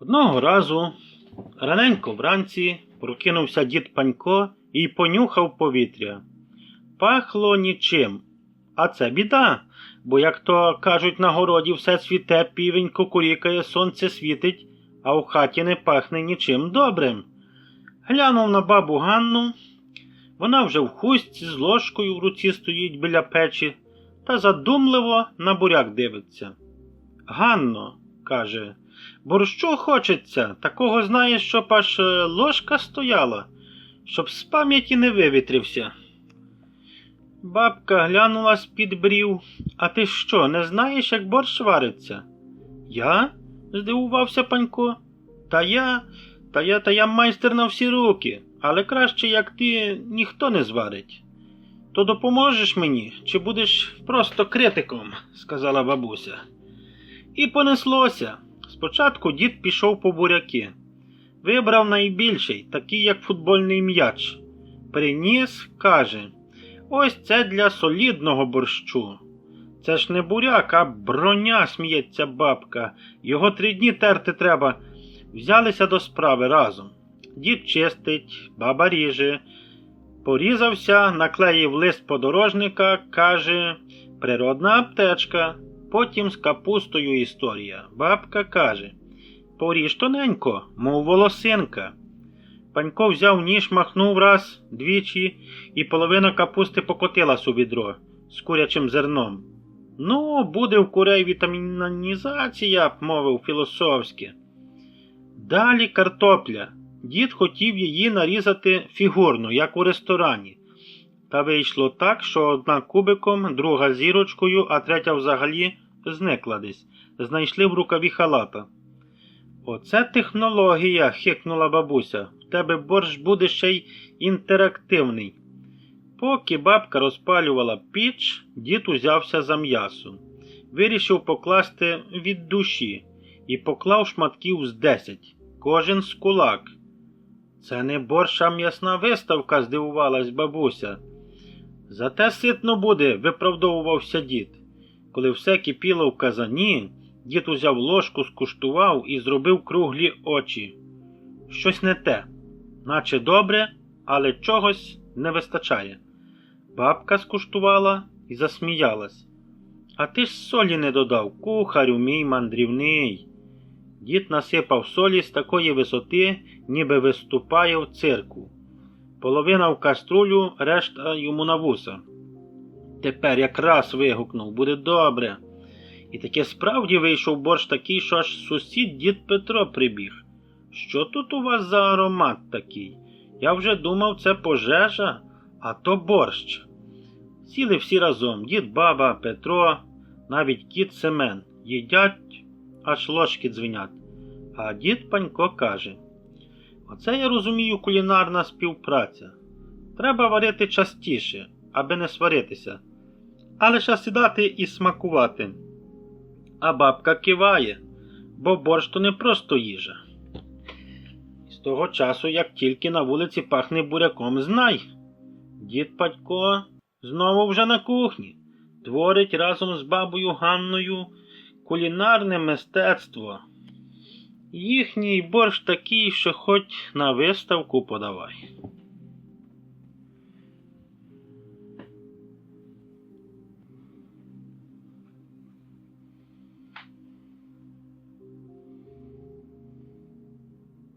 Одного разу, раненько вранці, прокинувся дід Панько і понюхав повітря. Пахло нічим. А це біда, бо, як то кажуть, на городі все цвіте, півень кукурікає, сонце світить, а в хаті не пахне нічим добрим. Глянув на бабу Ганну. Вона вже в хустці з ложкою в руці стоїть біля печі та задумливо на буряк дивиться. Ганно, каже, борщу хочеться, такого знаєш, щоб аж е, ложка стояла, щоб з пам'яті не вивітрився. Бабка глянула з-під брів. А ти що, не знаєш, як борщ вариться? Я? здивувався панько. Та я, та я, та я майстер на всі руки, але краще, як ти, ніхто не зварить. То допоможеш мені, чи будеш просто критиком, сказала бабуся. І понеслося. Спочатку дід пішов по буряки. Вибрав найбільший, такий, як футбольний м'яч. Приніс, каже: Ось це для солідного борщу. Це ж не буряк, а броня, сміється бабка. Його три дні терти треба. Взялися до справи разом. Дід чистить, баба ріже. Порізався, наклеїв лист подорожника, каже Природна аптечка. Потім з капустою історія. Бабка каже Поріж тоненько, мов волосинка. Панько взяв ніж, махнув раз, двічі, і половина капусти покотилась у відро з курячим зерном. Ну, буде в курей вітамінізація, мовив філософськи. Далі картопля. Дід хотів її нарізати фігурно, як у ресторані. Та вийшло так, що одна кубиком, друга зірочкою, а третя взагалі зникла десь. Знайшли в рукаві халата. Оце технологія, хикнула бабуся. В тебе борщ буде ще й інтерактивний. Поки бабка розпалювала піч, дід узявся за м'ясо. Вирішив покласти від душі і поклав шматків з десять, кожен з кулак. Це не борщ, а м'ясна виставка, здивувалась бабуся. Зате ситно буде, виправдовувався дід. Коли все кипіло в казані, дід узяв ложку, скуштував і зробив круглі очі. Щось не те, наче добре, але чогось не вистачає. Бабка скуштувала і засміялась. А ти ж солі не додав, кухарю мій мандрівний. Дід насипав солі з такої висоти, ніби виступає в цирку. Половина в каструлю, решта йому на вуса. Тепер якраз вигукнув, буде добре. І таке справді вийшов борщ такий, що аж сусід дід Петро прибіг. Що тут у вас за аромат такий? Я вже думав, це пожежа, а то борщ. Сіли всі разом дід, баба, Петро, навіть кіт Семен. Їдять, аж ложки дзвенять. А дід Панько каже: Оце я розумію кулінарна співпраця. Треба варити частіше, аби не сваритися, а лише сідати і смакувати. А бабка киває, бо борщ то не просто їжа. З того часу, як тільки на вулиці пахне буряком, знай. Дід Патько знову вже на кухні, творить разом з бабою Ганною кулінарне мистецтво. Їхній борщ такий, що хоч на виставку подавай.